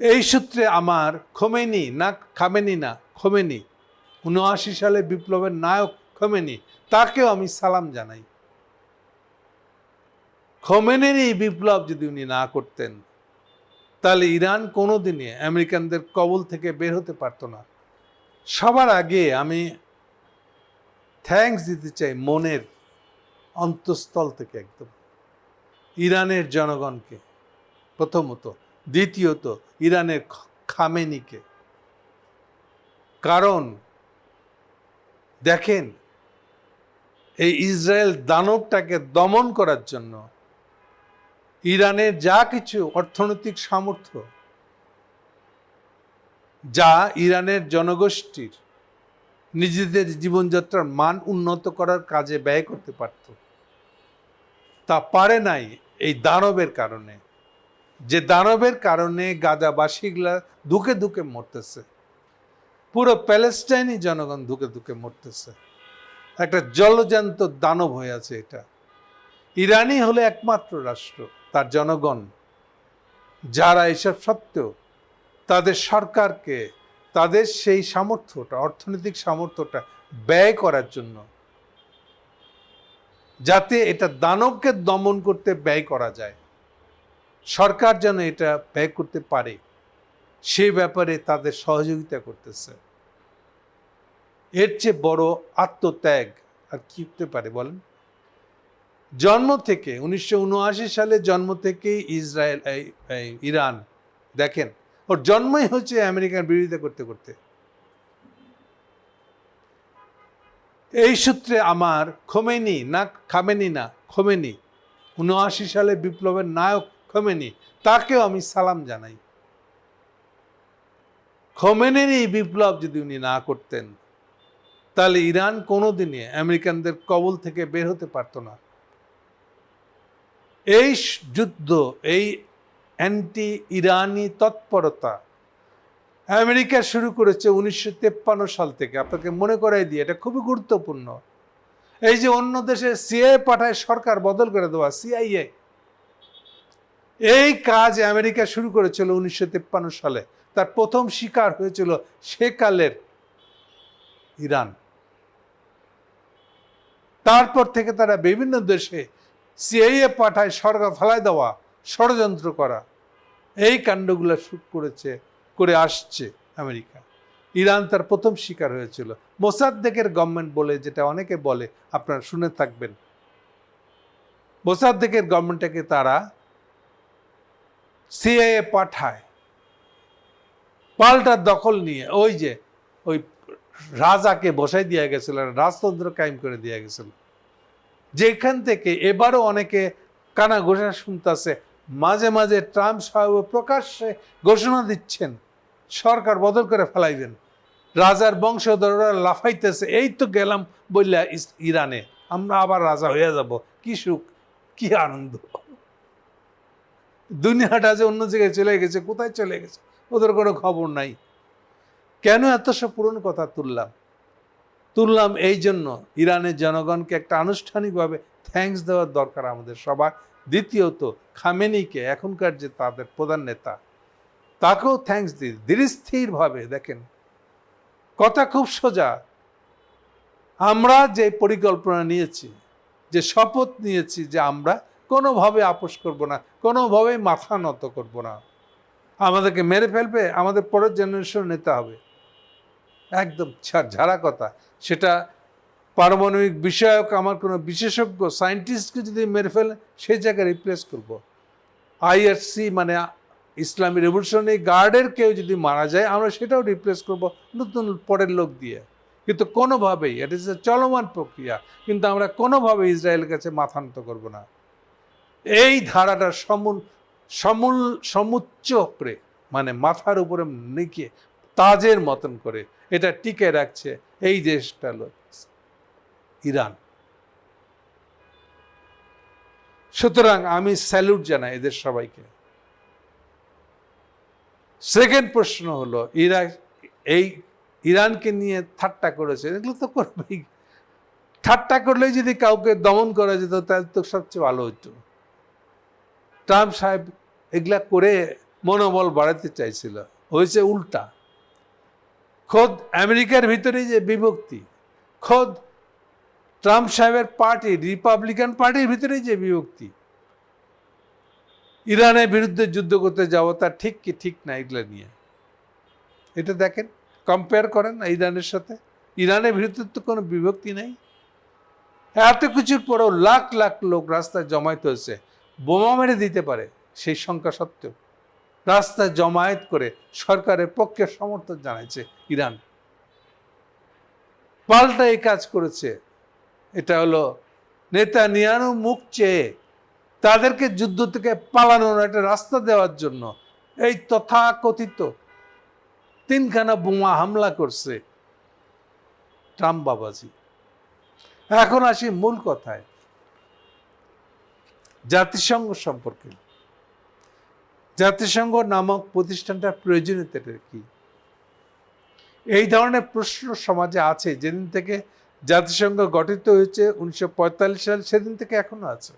এই সূত্রে আমার খোমেনি, না খামেনি না, খোমেনি। উনআশি সালে বিপ্লবের নায়ক খোমেনি, তাকেও আমি সালাম জানাই। খোমেনের এই বিপ্লব যদি উনি না করতেন, তাহলে ইরান কোনোদিনই আমেরিকানদের কবল থেকে বের হতে পারতো না। সবার আগে আমি থ্যাঙ্কস দিতে চাই মনের অন্তঃস্থল থেকে একদম, ইরানের জনগণকে প্রথমত। দ্বিতীয়ত, ইরানের খামেনিকে। কারণ, দেখেন, এই ইসরায়েল দানবটাকে দমন করার জন্য ইরানের যা কিছু অর্থনৈতিক সামর্থ্য, যা ইরানের জনগোষ্ঠীর নিজেদের জীবনযাত্রার মান উন্নত করার কাজে ব্যয় করতে পারত, তা পারে নাই এই দানবের কারণে। যে দানবের কারণে গাজাবাসীগুলা দুকে দুকে মরতেছে। পুরো প্যালেস্টাইনি জনগণ দুকে দুকে মরতেছে। একটা জলজান্ত দানব হয়ে আছে এটা। ইরানই হলো একমাত্র রাষ্ট্র, তার জনগণ। যারা এসব সত্ত্বেও তাদের সরকারকে, তাদের সেই সামর্থ্যটা, অর্থনৈতিক সামর্থ্যটা ব্যয় করার জন্য যাতে এটা দানবকে দমন করতে ব্যয় করা যায়। সরকার যেন এটা ব্যয় করতে পারে সেই ব্যাপারে তাদের সহযোগিতা করতেছে। এর চেয়ে বড় আত্মত্যাগ আর কি হতে পারে বলেন? জন্ম থেকে, উনিশশো উনআশি সালে জন্ম থেকেই ইসরায়েল ইরান, দেখেন, ওর জন্মই হচ্ছে আমেরিকার বিরোধিতা করতে করতে। এই সূত্রে আমার খোমেনি না খামেনি না খোমেনি উনআশি সালে বিপ্লবের নায়ক খোমেনি, তাকেও আমি সালাম জানাই। খোমেনের এই বিপ্লব যদি উনি না করতেন, তাহলে ইরান কোনোদিনই আমেরিকানদের কবল থেকে বের হতে পারতো না। এই যুদ্ধ, এই অ্যান্টি ইরানি তৎপরতা আমেরিকা শুরু করেছে উনিশশো সাল থেকে। আপনাকে মনে করাই দিয়ে এটা খুবই গুরুত্বপূর্ণ। এই যে অন্য দেশে সিআই পাঠায় সরকার বদল করে দেওয়া, সিআইএ এই কাজ আমেরিকা শুরু করেছিল উনিশশো তেপ্পান্ন সালে। তার প্রথম শিকার হয়েছিল সেকালের ইরান। তারপর থেকে তারা বিভিন্ন দেশে সিআইএ পাঠায় সরকার ফেলায় দেওয়া, ষড়যন্ত্র করা। এই কাণ্ডগুলো শুরু করেছে, করে আসছে আমেরিকা। ইরান তার প্রথম শিকার হয়েছিল। মোসাদ্দেকের গভর্নমেন্ট বলে, যেটা অনেকে বলে, আপনারা শুনে থাকবেন। মোসাদ্দেকের গভর্নমেন্টটাকে তারা সিআইএ পাঠায়। পাল্টা দখল নিয়ে ওই যে ওই রাজাকে বসাই দিয়ে গেছিল রাজতন্ত্র কায়েম করে দিয়ে গেছিল। যেখান থেকে এবারও অনেকে কানা ঘোষণা শুনতেছে, মাঝে মাঝে ট্রাম্প সাহেব প্রকাশ্যে ঘোষণা দিচ্ছেন, সরকার বদল করে ফেলাইবেন। রাজার বংশধররা লাফাইতেছে, এই তো গেলাম বললা ইরানে, আমরা আবার রাজা হয়ে যাব, কি সুখ, কি আনন্দ। দুনিয়াটা যে অন্য জায়গায় চলে গেছে, কোথায় চলে গেছে? ওদের কোনো খবর নাই। কেন এত সব পুরনো কথা তুললাম? তুললাম এই জন্য ইরানের জনগণকে একটা আনুষ্ঠানিকভাবে থ্যাঙ্কস দেওয়ার দরকার আমাদের সবার। দ্বিতীয়ত, খামেনিকে এখনকার যে তাদের প্রধান নেতা, তাকেও থ্যাঙ্কস দিই। ধীরস্থিরভাবে, দেখেন, কথা খুব সোজা। আমরা যে পরিকল্পনা নিয়েছি, যে শপথ নিয়েছি যে আমরা কোনোভাবে আপোষ করব না, কোনোভাবে মাথা নত করব না। আমাদেরকে মেরে ফেলবে, আমাদের পরের জেনারেশন নিতে হবে। একদম ঝাড়া কথা। সেটা পারমাণবিক বিষয়ক, আমার কোনো বিশেষজ্ঞ সায়েন্টিস্টকে যদি মেরে ফেলে, সেই জায়গায় রিপ্লেস করব। আইআরসি মানে ইসলামী রেভলিউশনারি গার্ডের কেউ যদি মারা যায়, আমরা সেটাও রিপ্লেস করব নতুন পরের লোক দিয়ে। কিন্তু কোনোভাবেই এটা ইজ চলমান প্রক্রিয়া, কিন্তু আমরা কোনোভাবে ইসরায়েলের কাছে মাথা নত করব না। এই ধারাটা সমূল সমূল, সমুচ্চ করে মানে মাথার উপরে নিকে তাজের মতন করে এটা টিকে রাখছে এই দেশটা ইরান। সুতরাং আমি স্যালুট জানাই এদের সবাইকে। সেকেন্ড প্রশ্ন হলো ইরাক এই ইরানকে নিয়ে ঠাট্টা করেছে, এগুলো তো করবেই। ঠাট্টা করলেই যদি কাউকে দমন করা যেত, তাহলে তো সবচেয়ে ভালো হতো ট্রাম্প সাহেব এগুলা করে মনোবল বাড়াতে চাইছিল। হয়েছে উল্টা। খোদ আমেরিকার ভিতরে যে বিভক্তি, খোদ ট্রাম্প সাহেবের পার্টি, রিপাবলিকান পার্টির ভিতরে যে বিভক্তি, ইরানের বিরুদ্ধে যুদ্ধ করতে যাব তার ঠিক কি ঠিক না এগুলো নিয়ে? এটা দেখেন কম্পেয়ার করেন না ইরানের সাথে। ইরানের বিরুদ্ধে তো কোনো বিভক্তি নেই। এত কিছুর পরেও লাখ লাখ লোক রাস্তায় জমায়েত হয়েছে। বোমা মেরে দিতে পারে সেই সংখ্যা সত্ত্বেও। রাস্তায় জমায়েত করে সরকারের পক্ষে সমর্থন জানাইছে ইরান। পাল্টা এই কাজ করেছে। এটা হলো নেতা নিয়ানু মুখ চেয়ে তাদেরকে যুদ্ধ থেকে পালানোর একটা রাস্তা দেওয়ার জন্য এই তথাকথিত তিনখানা বোমা হামলা করছে ট্রাম্প বাবাজি। এখন আসি মূল কথায়। জাতিসংঘ সম্পর্কে। জাতিসংঘ নামক প্রতিষ্ঠানটার প্রয়োজনীয়তা কি? এই ধরনের প্রশ্ন সমাজে আছে, যেদিন থেকে জাতিসংঘ গঠিত হয়েছে উনিশশো পঁয়তাল্লিশ সাল, সেদিন থেকে এখনও আছে।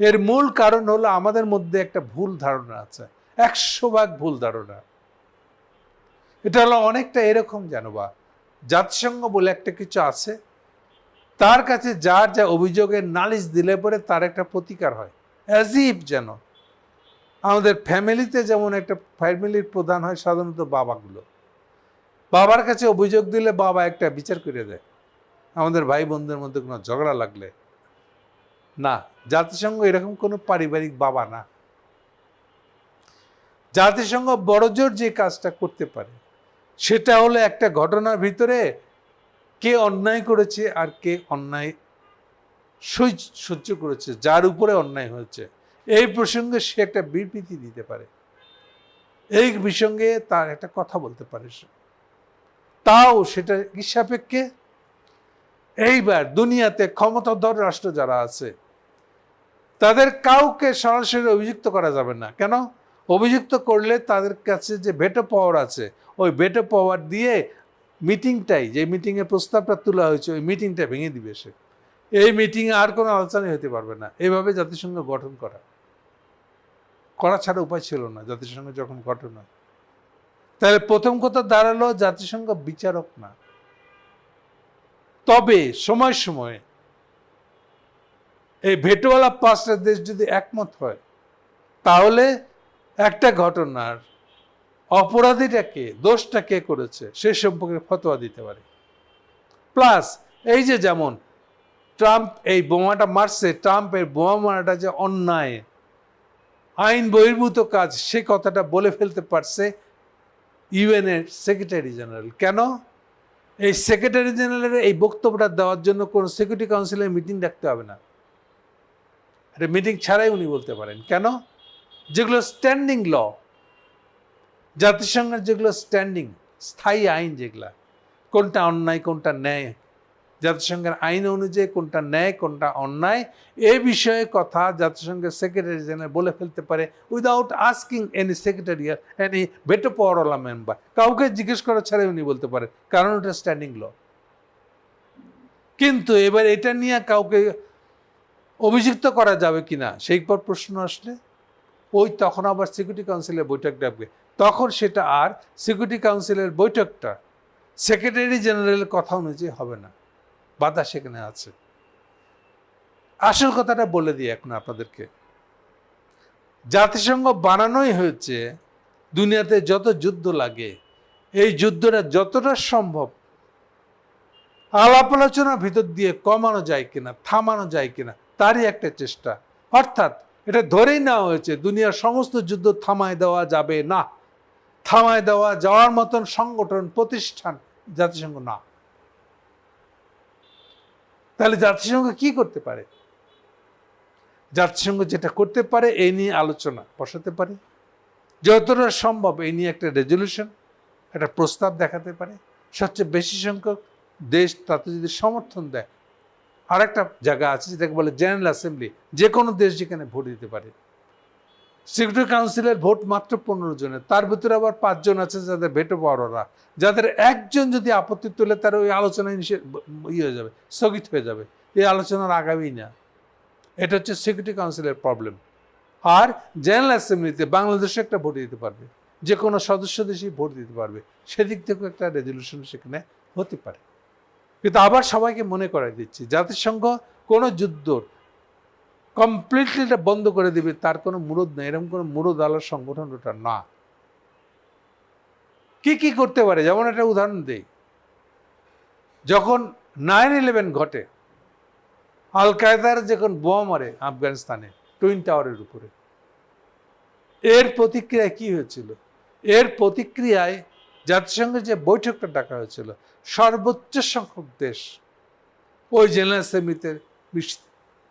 এর মূল কারণ হলো আমাদের মধ্যে একটা ভুল ধারণা আছে, একশো ভাগ ভুল ধারণা। এটা হলো অনেকটা এরকম জানোবা, জাতিসংঘ বলে একটা কিছু আছে তার কাছে যার যা অভিযোগের নালিশ দিলে পরে তার একটা প্রতিকার হয়। অ্যাজিভ যেন। আমাদের ফ্যামিলিতে যেমন একটা ফ্যামিলির প্রধান হয়, সাধারণত বাবাগুলো। বাবার কাছে অভিযোগ দিলে বাবা একটা বিচার করে দেয়। আমাদের ভাই বোনদের মধ্যে কোনো ঝগড়া লাগলে। না, জাতিসংঘ এরকম কোনো পারিবারিক বাবা না। জাতিসংঘ বড়জোর যে কাজটা করতে পারে, সেটা হলো একটা ঘটনার ভিতরে কে অন্যায় করেছে আর কে অন্যায় সহ্য করেছে, যার উপরে অন্যায় হয়েছে। এই প্রসঙ্গে সে একটা বিবৃতি দিতে পারে। এই প্রসঙ্গে তার একটা কথা বলতে পারে সে। তাও সেটা কি সাপেক্ষে? এইবার দুনিয়াতে ক্ষমতাধর রাষ্ট্র যারা আছে, তাদের কাউকে সরাসরি অভিযুক্ত করা যাবে না। কেন? অভিযুক্ত করলে তাদের কাছে যে ভেটো পাওয়ার আছে, ওই ভেটো পাওয়ার দিয়ে মিটিংটাই, যে মিটিংয়ের প্রস্তাবটা তোলা হয়েছে, ওই মিটিংটা ভেঙে দিবে সে। এই মিটিংয়ে আর কোনো আলোচনাই হতে পারবে না। এভাবে জাতিসংঘ গঠন করা। করা ছাড়া উপায় ছিল না, জাতিসংঘ যখন গঠন হয়। তাহলে প্রথম কথা দাঁড়াল, জাতিসংঘ বিচারক না। তবে সময় সময়ে এই ভেটোওয়ালা পাঁচটা দেশ যদি একমত হয়, তাহলে একটা ঘটনার অপরাধীটা কে? দোষটা কে করেছে? সে সম্পর্কে ফতোয়া দিতে পারে। প্লাস, এই যে যেমন ট্রাম্প, এই বোমাটা মারছে ট্রাম্প এই বোমা মারাটা যে অন্যায়, আইন বহির্ভূত কাজ, সে কথাটা বলে ফেলতে পারছে ইউএনের সেক্রেটারি জেনারেল। কেন? এই সেক্রেটারি জেনারেলের এই বক্তব্যটা দেওয়ার জন্য কোনো সিকিউরিটি কাউন্সিলের মিটিং ডাকতে হবে না। এটা মিটিং ছাড়াই উনি বলতে পারেন। কেন? যেগুলো স্ট্যান্ডিং ল জাতিসংঘের যেগুলো স্ট্যান্ডিং স্থায়ী আইন যেগুলা, কোনটা অন্যায়, কোনটা ন্যায়, জাতিসংঘের আইন অনুযায়ী কোনটা ন্যায়, কোনটা অন্যায়, এ বিষয়ে কথা জাতিসংঘের সেক্রেটারি জেনারেল বলে ফেলতে পারে without asking any secretary any বেটো পাওয়ারওয়ালা মেম্বার কাউকে জিজ্ঞেস করা ছাড়াই উনি বলতে পারে, কারণ ওটা স্ট্যান্ডিং ল কিন্তু এবার এটা নিয়ে কাউকে অভিযুক্ত করা যাবে কিনা, সেই পর প্রশ্ন আসলে, ওই তখন আবার সিকিউরিটি কাউন্সিলের বৈঠক ডাকবে। তখন সেটা আর সিকিউরিটি কাউন্সিলের বৈঠকটা সেক্রেটারি জেনারেলের কথা অনুযায়ী হবে না। বাধা সেখানে আছে। আসল কথাটা বলে দিই এখন আপনাদেরকে। জাতিসংঘ বানানোই হয়েছে, দুনিয়াতে যত যুদ্ধ লাগে, এই যুদ্ধটা যতটা সম্ভব আলাপ আলোচনার ভিতর দিয়ে কমানো যায় কিনা, থামানো যায় কিনা, তারই একটা চেষ্টা। অর্থাৎ এটা ধরেই নেওয়া হয়েছে, দুনিয়ার সমস্ত যুদ্ধ থামায় দেওয়া যাবে না। থামায় দেওয়া, যাওয়ার মতন সংগঠন, প্রতিষ্ঠান জাতিসংঘ না। তাহলে জাতিসংঘ কি করতে পারে? জাতিসংঘ যেটা করতে পারে, এই নিয়ে আলোচনা বসাতে পারে। যতটা সম্ভব এই নিয়ে একটা রেজলিউশন একটা প্রস্তাব দেখাতে পারে। সবচেয়ে বেশি সংখ্যক দেশ তাতে যদি সমর্থন দেয়। আর একটা জায়গা আছে যেটাকে বলে জেনারেল অ্যাসেম্বলি যে কোনো দেশ যেখানে ভোট দিতে পারে। সিকিউরিটি কাউন্সিলের ভোট মাত্র পনেরো জনের। তার ভিতরে আবার পাঁচজন আছে যাদের ভেটো পাওয়াররা। যাদের একজন যদি আপত্তি তোলে, তার ওই আলোচনায় নিষেধ ইয়ে হয়ে যাবে, স্থগিত হয়ে যাবে। এই আলোচনার আগামী না। এটা হচ্ছে সিকিউরিটি কাউন্সিলের প্রবলেম আর জেনারেল অ্যাসেম্বলিতে বাংলাদেশে একটা ভোট দিতে পারবে। যে কোনো সদস্য দেশই ভোট দিতে পারবে। সেদিক থেকেও একটা রেজলিউশন সেখানে হতে পারে। কিন্তু আবার সবাইকে মনে করাই দিচ্ছি, জাতিসংঘ কোনো যুদ্ধ কমপ্লিটলি এটা বন্ধ করে দিবে, তার কোনো মুরদ নেই, এরকম কোনো মুরদ আলার সংগঠন ওটা না। কি কি করতে পারে? যেমন একটা উদাহরণ দেই। যখন নাইন ইলেভেন ঘটে আল কায়দার যখন বোমা মারে আফগানিস্তানে টুইন টাওয়ারের উপরে, এর প্রতিক্রিয়ায় কি হয়েছিল? এর প্রতিক্রিয়ায় জাতিসংঘের যে বৈঠকটা ডাকা হয়েছিল, সর্বোচ্চ সংখ্যক দেশ ওই জেনারেল মিশ-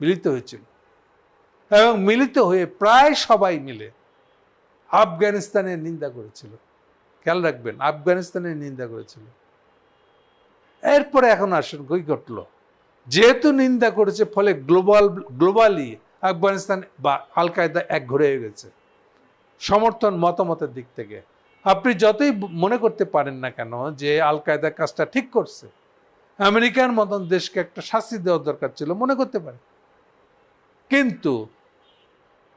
মিলিত হয়েছিল। এবং মিলিত হয়ে প্রায় সবাই মিলে আফগানিস্তানের নিন্দা করেছিল। খেয়াল রাখবেন, আফগানিস্তানের নিন্দা করেছিল। এরপরে এখন আসেন কই ঘটলো যেহেতু নিন্দা করেছে, ফলে গ্লোবাল, গ্লোবালি আফগানিস্তান বা আল কায়দা এক ঘুরে হয়ে গেছে। সমর্থন, মতামতের দিক থেকে। আপনি যতই মনে করতে পারেন না কেন যে আল কায়দা কাজটা ঠিক করছে। আমেরিকার মতন দেশকে একটা শাস্তি দেওয়ার দরকার ছিল, মনে করতে পারেন। কিন্তু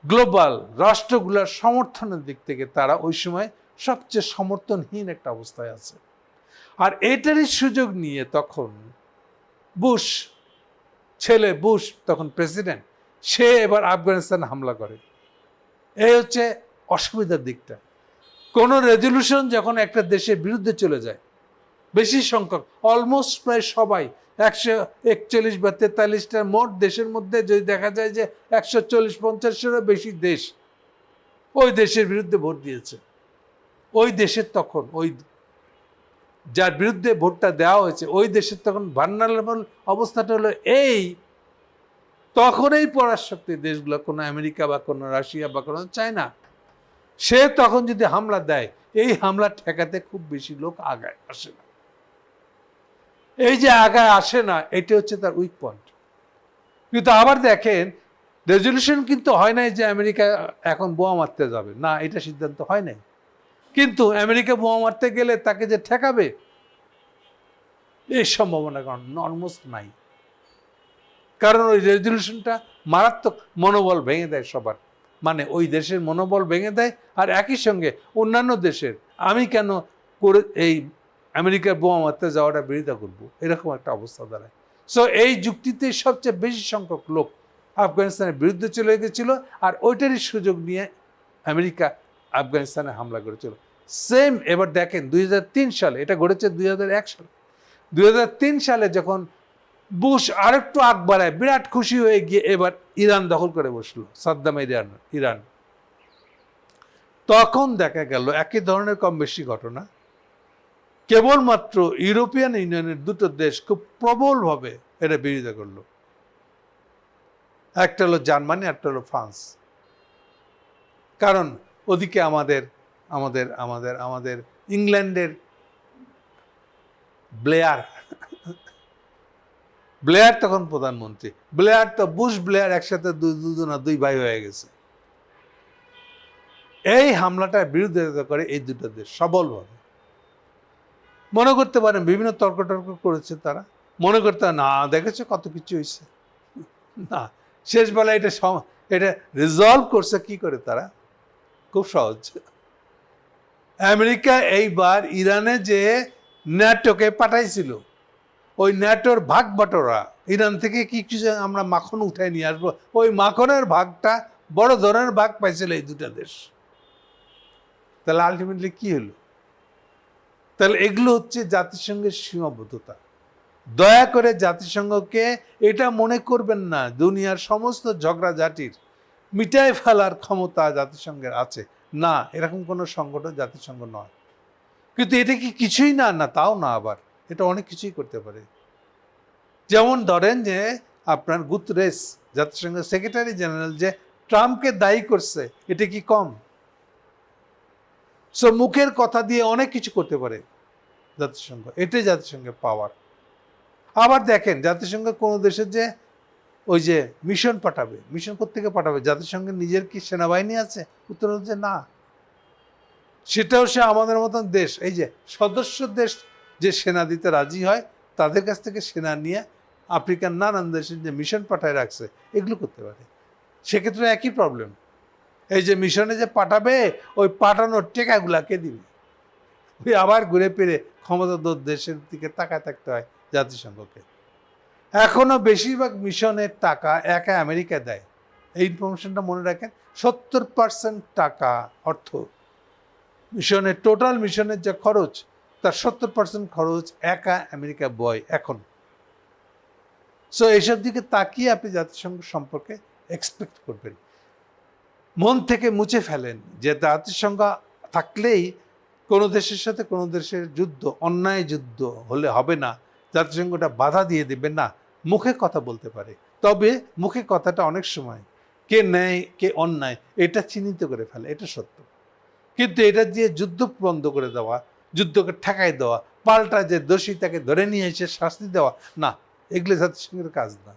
গ্লোবাল রাষ্ট্রগুলোর সমর্থনের দিক থেকে তারা ওই সময় সবচেয়ে সমর্থনহীন একটা অবস্থায় আছে। আর এটারই সুযোগ নিয়ে তখন বুশ, ছেলে বুশ, তখন প্রেসিডেন্ট, সে এবার আফগানিস্তানে হামলা করে। এই হচ্ছে অসুবিধার দিকটা। কোনো রেজলিউশন যখন একটা দেশের বিরুদ্ধে চলে যায় বেশি সংখ্যক। অলমোস্ট প্রায় সবাই একশো একচল্লিশ বা তেতাল্লিশটা মোট দেশের মধ্যে যদি দেখা যায় যে একশো চল্লিশ পঞ্চাশেরও বেশি দেশ ওই দেশের বিরুদ্ধে ভোট দিয়েছে। ওই দেশের তখন ওই যার বিরুদ্ধে ভোটটা দেওয়া হয়েছে, ওই দেশের তখন ভান্নারেবল অবস্থাটা হলো এই। তখনই পরাশক্তি দেশগুলো, কোনো আমেরিকা বা কোনো রাশিয়া বা কোনো চায়না, সে তখন যদি হামলা দেয়, এই হামলা ঠেকাতে খুব বেশি লোক আগায় আসে না। এই যে আগায় আসে না, এটা হচ্ছে তার উইক পয়েন্ট কিন্তু আবার দেখেন রেজলিউশন কিন্তু হয় নাই যে আমেরিকা এখন বোমা মারতে যাবে। না, এটা সিদ্ধান্ত হয় নাই। কিন্তু আমেরিকা বোমা মারতে গেলে তাকে যে ঠেকাবে, এই সম্ভাবনা কারণ অলমোস্ট নাই। কারণ ওই রেজলিউশনটা মারাত্মক মনোবল ভেঙে দেয় সবার। মানে ওই দেশের মনোবল ভেঙে দেয়, আর একই সঙ্গে অন্যান্য দেশের। আমি কেন করে এই আমেরিকার বোমা মারতে যাওয়াটা বিরোধিতা করব। এরকম একটা অবস্থা দাঁড়ায়। সো এই যুক্তিতে সবচেয়ে বেশি সংখ্যক লোক আফগানিস্তানের বিরুদ্ধে চলে গেছিল আর ওইটারই সুযোগ নিয়ে আমেরিকা আফগানিস্তানে হামলা করেছিল। সেম এবার দেখেন দুই হাজার তিন সালে, এটা ঘটেছে দুই সালে। দুই সালে যখন বুশ আরেকটু আগ বাড়ায়, বিরাট খুশি হয়ে গিয়ে এবার ইরান দখল করে বসল, সাদ্দাম ইরান ইরান। তখন দেখা গেল একই ধরনের কম বেশি ঘটনা। কেবলমাত্র ইউরোপিয়ান ইউনিয়নের দুটো দেশ খুব প্রবলভাবে এটা বিরোধিতা করল। একটা হলো জার্মানি একটা হলো ফ্রান্স। কারণ ওদিকে আমাদের আমাদের আমাদের আমাদের ইংল্যান্ডের ব্লেয়ার ব্লেয়ার তখন প্রধানমন্ত্রী। ব্লেয়ার তো বুশ ব্লেয়ার একসাথে দুই দুজনা দুই ভাই হয়ে গেছে। এই হামলাটার বিরুদ্ধে করে এই দুটো দেশ সবলভাবে। মনে করতে পারেন, বিভিন্ন তর্ক টর্ক করেছে তারা। মনে করতে না, দেখেছে কত কিছু হয়েছে না, শেষ বেলায় এটা এটা রিজলভ করছে কি করে তারা? খুব সহজ। আমেরিকা এইবার ইরানে যে ন্যাটোকে পাঠাইছিল, ওই ন্যাটোর ভাগ বাটোরা ইরান থেকে কি কিছু আমরা মাখন উঠাই নিয়ে আসব, ওই মাখনের ভাগটা বড় ধরনের ভাগ পাইছিল এই দুটা দেশ। তাহলে আলটিমেটলি কি হলো? তাহলে এগুলো হচ্ছে জাতিসংঘের সীমাবদ্ধতা। দয়া করে জাতিসংঘকে এটা মনে করবেন না, দুনিয়ার সমস্ত ঝগড়াঝাটির মিটায় ফেলার ক্ষমতা জাতিসংঘের আছে। না, এরকম কোনো সংগঠন জাতিসংঘ নয়। কিন্তু এটা কি কিছুই না? না, তাও না আবার। এটা অনেক কিছুই করতে পারে। যেমন ধরেন যে আপনার গুতরেস, জাতিসংঘের সেক্রেটারি জেনারেল যে ট্রাম্পকে দায়ী করছে, এটা কি কম? সো মুখের কথা দিয়ে অনেক কিছু করতে পারে জাতিসংঘ। এটাই জাতিসংঘের পাওয়ার আবার দেখেন, জাতিসংঘ কোনো দেশের যে ওই যে মিশন পাঠাবে মিশন থেকে পাঠাবে? জাতিসংঘের নিজের কি সেনাবাহিনী আছে? উত্তর হচ্ছে না। সেটাও সে আমাদের মতন দেশ, এই যে সদস্য দেশ যে সেনা দিতে রাজি হয়, তাদের কাছ থেকে সেনা নিয়ে আফ্রিকার নানান দেশের যে মিশন পাঠায় রাখছে, এগুলো করতে পারে। সেক্ষেত্রে একই প্রবলেম এই যে মিশনে যে পাঠাবে, ওই পাঠানোর টেকাগুলা কে দিবে? ওই আবার ঘুরে ফিরে ক্ষমতাধর দেশের দিকে তাকায় থাকতে হয় জাতিসংঘকে। এখনও বেশিরভাগ মিশনের টাকা একা আমেরিকা দেয়। এই ইনফরমেশনটা মনে রাখেন, সত্তর পার্সেন্ট টাকা অর্থ। মিশনের টোটাল মিশনের যে খরচ, তার সত্তর পার্সেন্ট খরচ একা আমেরিকা বয় এখন। সো এইসব দিকে তাকিয়ে আপনি জাতিসংঘ সম্পর্কে এক্সপেক্ট করবেন। মন থেকে মুছে ফেলেন যে জাতিসংঘ থাকলেই কোনো দেশের সাথে কোনো দেশের যুদ্ধ, অন্যায় যুদ্ধ হলে হবে না। জাতিসংঘটা বাধা দিয়ে দেবে, না, মুখে কথা বলতে পারে। তবে মুখে কথাটা অনেক সময় কে ন্যায়, কে অন্যায়, এটা চিহ্নিত করে ফেলে, এটা সত্য। কিন্তু এটা দিয়ে যুদ্ধ বন্ধ করে দেওয়া, যুদ্ধকে ঠেকাই দেওয়া, পাল্টা যে দোষী তাকে ধরে নিয়ে এসে শাস্তি দেওয়া, না, এগুলো জাতিসংঘের কাজ না।